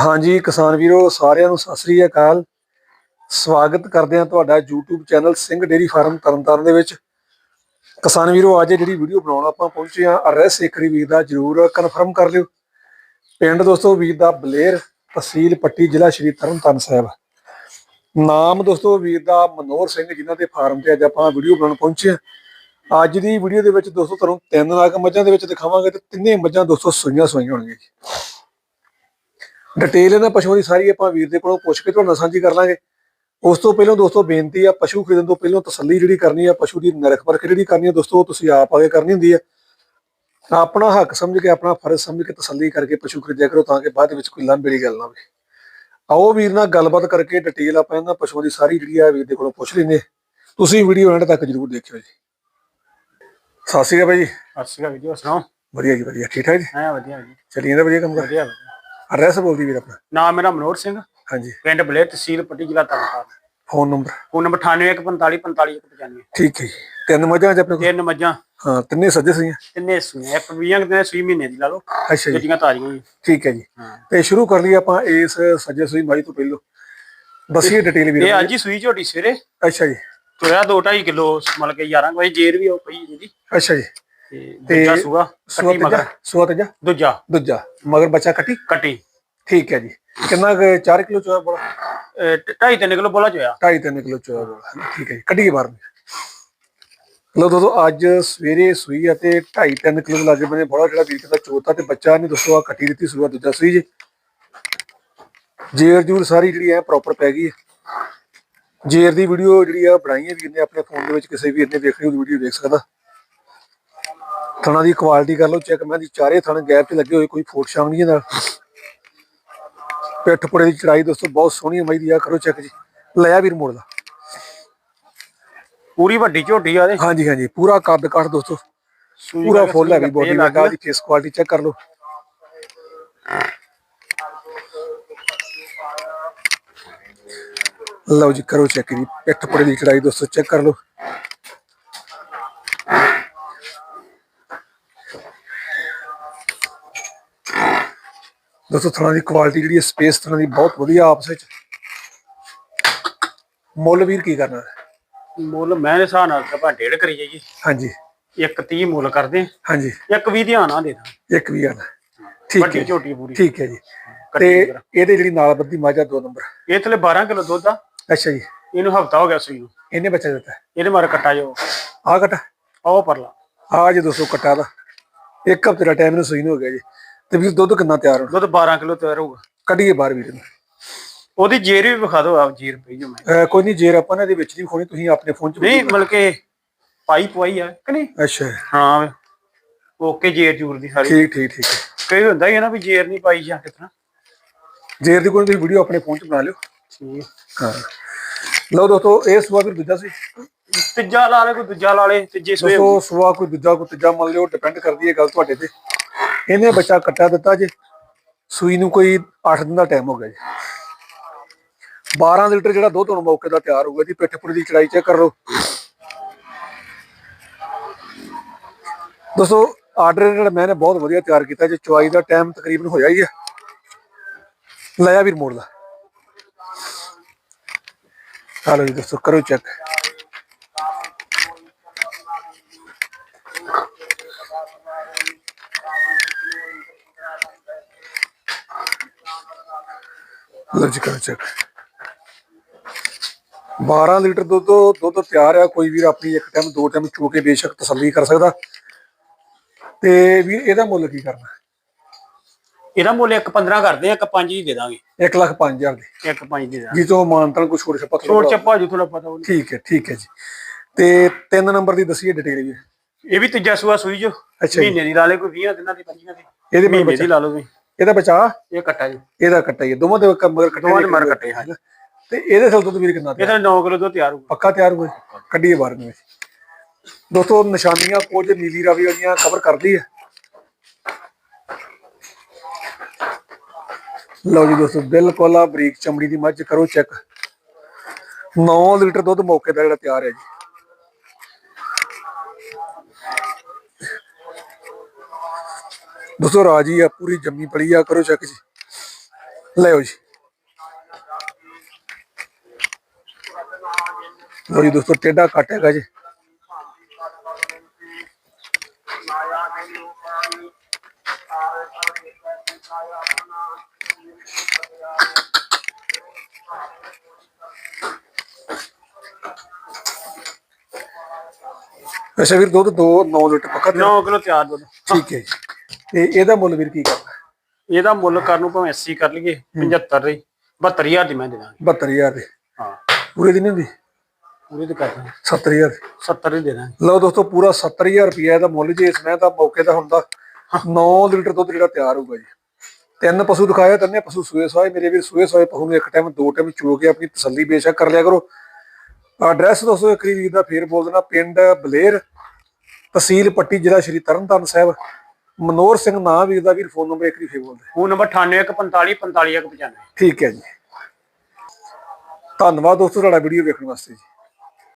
ਹਾਂਜੀ, ਕਿਸਾਨ ਵੀਰੋ, ਸਾਰਿਆਂ ਨੂੰ ਸਤਿ ਸ੍ਰੀ ਅਕਾਲ। ਸਵਾਗਤ ਕਰਦੇ ਹਾਂ ਤੁਹਾਡਾ YouTube channel Singh dairy farm Tarn Taran ਦੇ ਵਿੱਚ। ਕਿਸਾਨ ਵੀਰੋ, ਅੱਜ ਜਿਹੜੀ ਵੀਡੀਓ ਬਣਾਉਣ ਆਪਾਂ ਪਹੁੰਚੇ ਹਾਂ ਐਡਰੈਸ ਏਕਰੀ ਵੀਰ ਦਾ ਜਰੂਰ ਕਨਫਰਮ ਕਰ ਲਿਓ। ਪਿੰਡ ਦੋਸਤੋ, ਵੀਰ ਦਾ ਬਲੇਰ ਤਹਿਸੀਲ ਪੱਟੀ, ਜ਼ਿਲ੍ਹਾ ਸ਼੍ਰੀ ਤਰਨਤਾਰਨ ਸਾਹਿਬ। ਨਾਮ ਦੋਸਤੋ, ਵੀਰ ਦਾ ਮਨੋਹਰ ਸਿੰਘ, ਜਿਨ੍ਹਾਂ ਦੇ ਫਾਰਮ ਤੇ ਅੱਜ ਆਪਾਂ ਵੀਡੀਓ ਬਣਾਉਣ ਪਹੁੰਚੇ ਹਾਂ। ਅੱਜ ਦੀ ਵੀਡੀਓ ਦੇ ਵਿੱਚ ਦੋਸਤੋ, ਤੁਹਾਨੂੰ ਤਿੰਨ ਨਾਗ ਮੱਝਾਂ ਦੇ ਵਿੱਚ ਦਿਖਾਵਾਂਗੇ ਤੇ ਤਿੰਨੇ ਮੱਝਾਂ ਦੋਸਤੋ ਸੂਈਆਂ ਸੂਈਆਂ ਹੋਣਗੀਆਂ ਜੀ। ਡਿਟੇਲ ਇਹਨਾਂ ਪਸ਼ੂਆਂ ਦੀ ਸਾਰੀ ਆਪਾਂ ਵੀਰ ਦੇ ਕੋਲੋਂ ਪੁੱਛ ਕੇ ਤੁਹਾਨੂੰ ਸਾਂਝੀ ਕਰ ਲਾਂਗੇ। ਉਸ ਤੋਂ ਪਹਿਲਾਂ ਦੋਸਤੋ ਬੇਨਤੀ ਆ ਪਸ਼ੂ ਖਰੀਦਣ ਤੋਂ ਪਹਿਲਾਂ ਤਸੱਲੀ ਜਿਹੜੀ ਕਰਨੀ ਆ ਪਸ਼ੂ ਦੀ ਨਿਰਖ ਪਰਖ ਜਿਹੜੀ ਕਰਨੀ ਆ ਦੋਸਤੋ ਤੁਸੀਂ ਆਪ ਆਗੇ ਕਰਨੀ ਹੁੰਦੀ ਆ। ਆਪਣਾ ਹੱਕ ਸਮਝ ਕੇ ਆਪਣਾ ਫਰਜ਼ ਸਮਝ ਕੇ ਤਸੱਲੀ ਕਰਕੇ ਪਸ਼ੂ ਖਰੀਦਿਆ ਕਰੋ ਤਾਂ ਕਿ ਬਾਅਦ ਵਿੱਚ ਕੋਈ ਲੰਬੇੜੀ ਗੱਲ ਨਾ ਹੋਵੇ। ਆਓ ਵੀਰ ਨਾਲ ਗੱਲਬਾਤ ਕਰਕੇ ਡਿਟੇਲ ਆਪਾਂ ਇਹਨਾਂ ਪਸ਼ੂਆਂ ਦੀ ਸਾਰੀ ਜਿਹੜੀ ਆ ਵੀਰ ਦੇ ਕੋਲੋਂ ਪੁੱਛ ਲੈਂਦੇ। ਤੁਸੀਂ ਵੀਡੀਓ ਐਂਡ ਤੱਕ ਜਰੂਰ ਦੇਖਿਓ ਜੀ। ਸਤਿ ਸ਼੍ਰੀ ਅਕਾਲ ਭਾਈ ਜੀ ਸਤਿ ਸ਼੍ਰੀ ਅਕਾਲ ਵੀਡੀਓ ਸੁਣਾਓ? ਵਧੀਆ ਜੀ ਵਧੀਆ। ਠੀਕ ਠਾਕ ਜੀ? ਹਾਂ ਵਧੀਆ ਜੀ। ਚੱਲੀ ਜਾਂਦਾ ਵਧੀਆ ਕੰਮ ਕਰ। ਵਧੀਆ ਵਧੀਆ। ਐਡਰੈਸ ਬੋਲਦੀ ਵੀਰ ਆਪਣਾ। ਨਾਮ ਮੇਰਾ ਮਨੋਹਰ ਸਿੰਘ। ਹਾਂਜੀ। ਪਿੰਡ ਬਲੇਰ ਤਹਿਸੀਲ ਪੱਟੀ ਜ਼ਿਲ੍ਹਾ Tarn Taran phone number phone number 9815455195 ਠੀਕ ਹੈ ਜੀ। ਤਿੰਨ ਮੱਝਾਂ ਅੱਜ ਆਪਣੇ ਕੋਲ? ਤਿੰਨ ਮੱਝਾਂ। ਹਾਂ ਤਿੰਨੇ ਸੱਜੇ ਸਹੀਆਂ ਤਿੰਨੇ ਸੂਈਆਂ ਇੱਕ ਵੀਆਂ ਕਿਤੇ ਸੂਈ ਮਹੀਨੇ ਦੀ ਲਾ ਲਓ। ਅੱਛਾ ਜੀ। ਦੂਜੀਆਂ ਤਾਜ਼ੀਆਂ ਜੀ ਠੀਕ ਹੈ ਜੀ। ਤੇ ਸ਼ੁਰੂ ਕਰ ਲਈ ਆਪਾਂ ਇਸ ਸੱਜੇ ਸੂਈ ਮਾਈ ਤੋਂ ਪਹਿਲੋਂ। ਦੱਸੀਏ ਡਿਟੇਲ ਵੀਰ ਇਹ ਅੱਜ ਹੀ ਸੂਈ ਝੋਟੀ ਸਵੇਰੇ। ਅੱਛਾ ਜੀ। ਤੁਰਿਆ 2.5 ਕਿਲੋ ਮਤਲਬ ਕਿ 11 ਵਜੇ ਜੇਰ ਵੀ ਉਹ ਪਈ ਜਿਹਦੀ ਅੱਛਾ ਜੀ। ਤੇ ਦੂਜਾ ਸੂਆ ਕੱਟੀ ਮਗਰ? ਸੂਆ ਤੀਜਾ? ਦੂਜਾ। ਦੂਜਾ। ਮਗਰ ਬੱਚਾ ਕੱਟੀ? ਕੱਟੀ। ਠੀਕ ਹੈ ਜੀ। ਕਿੰਨਾ 4 ਕਿਲੋ ਚੋਇਆ ਬੋਲਾ? 2.5 3 ਕਿਲੋ ਬੋਲਾ ਚੋਇਆ। 2.5 3 ਕਿਲੋ ਚੋਇਆ ਬੋਲਾ। ਠੀਕ ਹੈ ਜੀ ਕੱਢੀਏ ਬਾਹਰ ਲੋ ਦੋਸਤੋ ਅੱਜ ਸਵੇਰੇ ਸੂਈ ਆ ਤੇ 2.5 3 ਕਿਲੋ ਲੱਗੇ ਬਨੇ ਬੜਾ ਜਿਹੜਾ ਵੀਰ ਦਾ ਚੋਤਾ ਤੇ ਬੱਚਾ ਨੇ ਦੋਸਤੋ ਆ ਕੱਟੀ ਦਿੱਤੀ ਸੂਆ ਦੂਜਾ ਸੂਈ ਜੀ। ਜੇਰ ਜੂਰ ਸਾਰੀ ਜਿਹੜੀ ਹੈ ਪ੍ਰੋਪਰ ਪੈ ਗਈ ਹੈ। ਜੇਰ ਦੀ ਵੀਡੀਓ ਜਿਹੜੀ ਆ ਬਣਾਈ ਹੈ ਵੀਰ ਨੇ ਆਪਣੇ ਫੋਨ ਦੇ ਵਿੱਚ ਕਿਸੇ ਵੀਰ ਨੇ ਵੇਖਣੀ ਉਹ ਵੀਡੀਓ ਦੇਖ ਸਕਦਾ। ਥਣਾ ਦੀ ਕੁਆਲਿਟੀ ਕਰ ਲਓ ਚੈੱਕ ਮੈਂ ਦੀ ਚਾਰੇ ਥਣ ਗੈਪ ਤੇ ਲੱਗੇ ਹੋਏ ਕੋਈ ਫੋਟ ਸ਼ਾਮ ਨਹੀਂ ਨਾਲ ਪਿੱਠ ਪੁੜੇ ਦੀ ਚੜਾਈ ਦੋਸਤੋ ਬਹੁਤ ਸੋਹਣੀ ਮਈ ਦੀ ਆ ਕਰੋ ਚੈੱਕ ਜੀ। ਲਿਆ ਵੀਰ ਮੋੜ ਦਾ ਪੂਰੀ ਵੱਡੀ ਝੋਟੀ ਆ ਦੇ ਹਾਂਜੀ ਹਾਂਜੀ ਪੂਰਾ ਕੱਦ ਕੱਟ ਦੋਸਤੋ। ਪੂਰਾ ਫੁੱਲ ਹੈ ਵੀ ਬੋਡੀ ਲੱਗਾ ਦੀ ਫੇਸ ਕੁਆਲਿਟੀ ਚੈੱਕ ਕਰ ਲਓ। ਲਓ ਜੀ ਕਰੋ ਚੈੱਕ ਜੀ ਪਿੱਠ ਪੁੜੇ ਦੀ ਚੜਾਈ ਦੋਸਤੋ ਚੈੱਕ ਕਰ ਲਓ। ਦੋਸਤੋ ਥਣਾ ਦੀ ਕੁਆਲਿਟੀ ਜਿਹੜੀ ਸਪੇਸ ਥਣਾ ਦੀ ਬਹੁਤ ਵਧੀਆ ਆਪਸ ਵਿੱਚ। ਮੁੱਲ ਵੀਰ ਕੀ ਕਰਨਾ? ਹੈ? ਮੁੱਲ ਮੈਂ ਦੇ ਹਿਸਾਬ ਨਾਲ ਆਪਾਂ ਡੇਢ ਕਰੀ ਜਾਈਏ ਹਾਂਜੀ। ਇੱਕ 30 ਮੁੱਲ ਕਰਦੇ ਹਾਂਜੀ। ਇੱਕ ਵੀ ਧਿਆਨ ਆ ਦੇ ਦਾਂ ਇੱਕ ਵੀ ਆਣਾ। ਠੀਕ ਹੈ ਝੋਟੀ ਪੂਰੀ। ਠੀਕ ਹੈ ਜੀ। ਤੇ। ਇਹਦੇ ਜਿਹੜੀ ਨਾਲ ਬੱਦੀ ਮਾਜਾ ਦੋ ਨੰਬਰ। ਇਹ ਥਲੇ 12 ਕਿਲੋ ਦੁੱਧ ਆ। ਅੱਛਾ ਜੀ। ਇਹਨੂੰ ਹਫਤਾ ਹੋ ਗਿਆ ਸੂਈ ਨੂੰ। ਇਹਨੇ ਬੱਚਾ ਦਿੱਤਾ। ਇਹਦੇ ਮਾਰ ਕੱਟਾ ਜੋ। ਆ ਕਟਾ? ਆਹ ਪਰਲਾ। ਆ ਜੇ 200 ਕਟਾ ਦਾ। ਇੱਕ ਹਫ਼ਤੇ ਦਾ ਟਾਈਮ ਨੂੰ ਸੂਈ ਨੂੰ ਹੋ ਗਿਆ ਜੀ। ਤੇ ਵੀਰ ਦੁੱਧ ਕਿੰਨਾ ਤਿਆਰ ਹੋਣਾ? ਦੁੱਧ 12 ਕਿਲੋ ਤਿਆਰ ਹੋਊਗਾ। ਕੱਢੀਏ ਬਾਹਰ ਵੀਰ ਨੂੰ। ਉਹਦੀ ਜੇਰ ਵੀ ਵਿਖਾ ਦਿਓ ਆਪ ਜੇਰ ਪਈ ਜੋ ਮੈਂ। ਅਹ ਕੋਈ ਨਹੀਂ ਜੇਰ ਆਪਾਂ ਨੇ ਇਹਦੇ ਵਿੱਚ ਨਹੀਂ ਖੋਣੀ ਤੁਸੀਂ ਆਪਣੇ ਫੋਨ 'ਚ ਨਹੀਂ ਮਤਲਬ ਕਿ ਪਾਈ ਪਵਾਈ ਆ ਕਿ ਨਹੀਂ? ਅੱਛਾ। ਹਾਂ ਓਕੇ ਜੇਰ ਜੂਰ ਦੀ ਸਾਰੀ। ਠੀਕ ਠੀਕ ਠੀਕ। ਕਈ ਹੁੰਦਾ ਹੀ ਹੈ ਨਾ ਵੀ ਜੇਰ ਨਹੀਂ ਪਾਈ ਜਾਂ ਕਿਤਨਾ ਜੇਰ ਦੀ ਕੋਈ ਤੁਸੀਂ ਵੀਡੀਓ ਆਪਣੇ ਫੋਨ 'ਚ ਬਣਾ ਲਿਓ। ਠੀਕ। ਹਾਂ। ਲਓ ਦੋਸਤੋ ਇਹ ਸੁਆ ਵੀ ਦੂਜਾ ਸੀ। ਤੀਜਾ ਲਾ ਲੈ ਕੋਈ ਦੂਜਾ ਲਾ ਲੈ ਤੀਜੇ ਸਵੇ ਦੋਸਤੋ ਸੁਆ ਕੋਈ ਦੂਜਾ ਕੋਈ ਤੀਜਾ ਮੰਨ ਲਿਓ ਡਿਪੈਂਡ ਕਰਦੀ ਹੈ ਗੱਲ ਤੁਹਾਡੇ ਤੇ। ਇਹਨੇ ਬੱਚਾ ਕੱਟਾ ਦਿੱਤਾ ਜੇ। ਸੂਈ ਨੂੰ ਕੋਈ 8 ਦਿਨ ਦਾ ਟਾਈਮ ਹੋ ਗਿਆ ਜੀ। 12 ਲੀਟਰ ਜਿਹੜਾ ਦੁੱਧ ਹੁਣ ਮੌਕੇ ਦਾ ਤਿਆਰ ਹੋਊਗਾ ਜੀ। ਪਿੱਠ ਦੀ ਚੜਾਈ ਚੈੱਕ ਕਰ। ਲਓ ਦੋਸਤੋ ਆਰਡਰ ਜਿਹੜਾ ਮੈਨੇ ਬਹੁਤ ਵਧੀਆ ਤਿਆਰ ਕੀਤਾ ਜੇ। ਚੁਆਈ ਦਾ ਟਾਈਮ ਤਕਰੀਬਨ ਹੋਇਆ ਹੀ ਹੈ ਲਿਆ ਵੀਰ ਮੋੜ ਦਾ ਹਾਲੋ ਜੀ ਦੋਸਤੋ, ਕਰੋ ਚੈੱਕ ਲਓ ਜੀ ਕਰੋ ਚੈੱਕ। 12 ਲੀਟਰ ਦੁੱਧ ਦੁੱਧ ਤਿਆਰ ਆ ਕੋਈ ਵੀਰ ਆਪਣੀ ਇੱਕ ਟਾਈਮ ਦੋ ਟਾਈਮ ਚੋ ਕੇ ਬੇਸ਼ੱਕ ਤਸੱਲੀ ਕਰ ਸਕਦਾ। ਤੇ ਵੀਰ ਇਹਦਾ ਮੁੱਲ ਕੀ ਕਰਨਾ? ਇਹਦਾ ਮੁੱਲ ਇੱਕ 15 ਕਰਦੇ ਆ ਇੱਕ 5 ਹੀ ਦੇ ਦਾਂਗੇ। 1 ਲੱਖ 5000 ਦੀ। ਇੱਕ 5 ਦੇ ਦਾਂਗੇ। ਜੀ ਤੋਂ ਮਾਨਤਨ ਕੋਈ ਛੋੜ ਛਪਾ ਛੋਟ ਚੱਪਾ ਜੂ ਥੋੜਾ ਪਤਾ ਠੀਕ ਹੈ ਠੀਕ ਹੈ ਜੀ। ਤੇ ਤਿੰਨ ਨੰਬਰ ਦੀ ਦੱਸੀਏ ਡਿਟੇਲ ਵੀਰ। ਇਹ ਵੀ ਤੀਜਾ ਸੂਆ ਸੂਈ ਜੋ। ਅੱਛਾ ਜੀ। ਮਹੀਨੇ ਦੀ ਲਾ ਲੈ ਕੋਈ 20 ਦਿਨਾਂ ਦੀ 25 ਦੀ। ਇਹਦੇ ਮਗਰ ਮਹੀਨੇ ਬੱਚਾ। ਦੀ ਲਾ ਲਓ ਵੀ। ਇਹਦਾ ਬਚਾ? ਇਹ ਕੱਟਾ ਜੀ। ਇਹਦਾ ਕੱਟਾ ਹੀ ਹੈ, ਦੋਵਾਂ ਦੇ ਮਗਰ ਕੱਟੇ ਦੋਵਾਂ ਦੇ ਮਗਰ ਕੱਟੇ, ਹਾਂ। ਤੇ ਇਹਦੇ ਨਾਲ ਦੁੱਧ ਵੀਰ ਕਿੰਨਾ ਤਿਆਰ? ਤਾਂ 9 ਕਿਲੋ ਦੁੱਧ ਤਿਆਰ ਹੋਊਗਾ। ਪੱਕਾ ਤਿਆਰ ਹੋਏ ਕੱਢੀਏ ਬਾਹਰ ਨੂੰ ਦੋਸਤੋ ਨਿਸ਼ਾਨੀਆਂ ਕੁਝ ਨੀਲੀ ਰਾਵੀ ਵਾਲੀਆਂ ਕਵਰ ਕਰਦੀ ਹੈ। ਲਓ ਜੀ ਦੋਸਤੋ ਬਿਲਕੁਲ ਆ ਬਰੀਕ ਚਮੜੀ ਦੀ ਮੱਝ। ਕਰੋ ਚੈੱਕ 9 ਲੀਟਰ ਦੁੱਧ ਮੌਕੇ ਦਾ ਜਿਹੜਾ ਤਿਆਰ ਹੈ ਜੀ। ਦੋਸਤੋ ਰਾਜੀ ਆ ਪੂਰੀ ਜੰਮੀ ਪੜੀ ਆ ਕਰੋ ਚੈੱਕ ਜੀ। ਲਿਓ ਜੀ। ਜੀ ਦੋਸਤੋ ਟੇਡਾ ਕੱਟ ਹੈਗਾ ਜੀ। ਅੱਛਾ ਵੀਰ ਦੁੱਧ 2 9 ਲੀਟਰ ਪੱਕਾ ਤਿਆਰ? 9 ਕਿਲੋ ਤਿਆਰ ਦੁੱਧ। ਠੀਕ ਹੈ ਜੀ। ਤੇ ਇਹਦਾ ਮੁੱਲ ਵੀਰ ਕੀ ਕਰਨਾ? ਇਹਦਾ ਮੁੱਲ ਕਰਨ ਨੂੰ ਭਾਵੇਂ 80 ਕਰ ਲਈਏ 75 ਰਹੀ 72000 ਦੀ ਮੈਂ ਦੇ ਦਾਂਗੇ। 72000 ਦੇ? ਹਾਂ। ਪੂਰੇ ਦੀ ਨਹੀਂ ਹੁੰਦੀ? ਪੂਰੀ ਤੇ ਕਰ ਦਾਂਗੇ। 70000 ਦੀ? 70 ਹੀ ਦੇ ਦਾਂਗੇ। ਲਓ ਦੋਸਤੋ ਪੂਰਾ 70000 ਰੁਪਇਆ ਇਹਦਾ ਮੁੱਲ ਜੇ ਇਸ ਮੈਂ ਤਾਂ ਮੌਕੇ ਦਾ ਹੁੰਦਾ 9 ਲੀਟਰ ਦੁੱਧ ਜਿਹੜਾ ਤਿਆਰ ਹੋਊਗਾ ਜੀ। ਤਿੰਨ ਪਸ਼ੂ ਦਿਖਾਇਆ ਤਿੰਨੇ ਪਸ਼ੂ ਸੂਏ ਸੋਏ ਮੇਰੇ ਵੀਰ ਸੂਏ ਸੋਏ ਪਸ਼ੂ ਨੂੰ ਇੱਕ ਟਾਈਮ ਦੋ ਟਾਈਮ ਚੋ ਕੇ ਆਪਣੀ ਤਸੱਲੀ ਬੇਸ਼ੱਕ ਕਰ ਲਿਆ ਕਰੋ। ਐਡਰੈਸ ਦੋਸਤੋ ਇੱਕ ਵਾਰੀ ਵੀਰ ਦਾ ਫੇਰ ਬੋਲ ਦੇਣਾ ਪਿੰਡ ਬਲੇਰ ਤਹਿਸੀਲ ਪੱਟੀ ਜ਼ਿਲ੍ਹਾ ਸ਼੍ਰੀ ਤਰਨਤਾਰਨ ਸਾਹਿਬ। ਮਨੋਹਰ ਸਿੰਘ ਨਾਂ ਵੀਰ ਦਾ ਵੀਰ ਫੋਨ ਨੰਬਰ ਇੱਕ ਵਾਰੀ ਫੇਰ ਬੋਲ ਦੇ ਫੋਨ ਨੰਬਰ 9845 45195 ਠੀਕ ਹੈ ਜੀ। ਧੰਨਵਾਦ ਦੋਸਤੋ ਤੁਹਾਡਾ ਵੀਡੀਓ ਵੇਖਣ ਵਾਸਤੇ ਜੀ।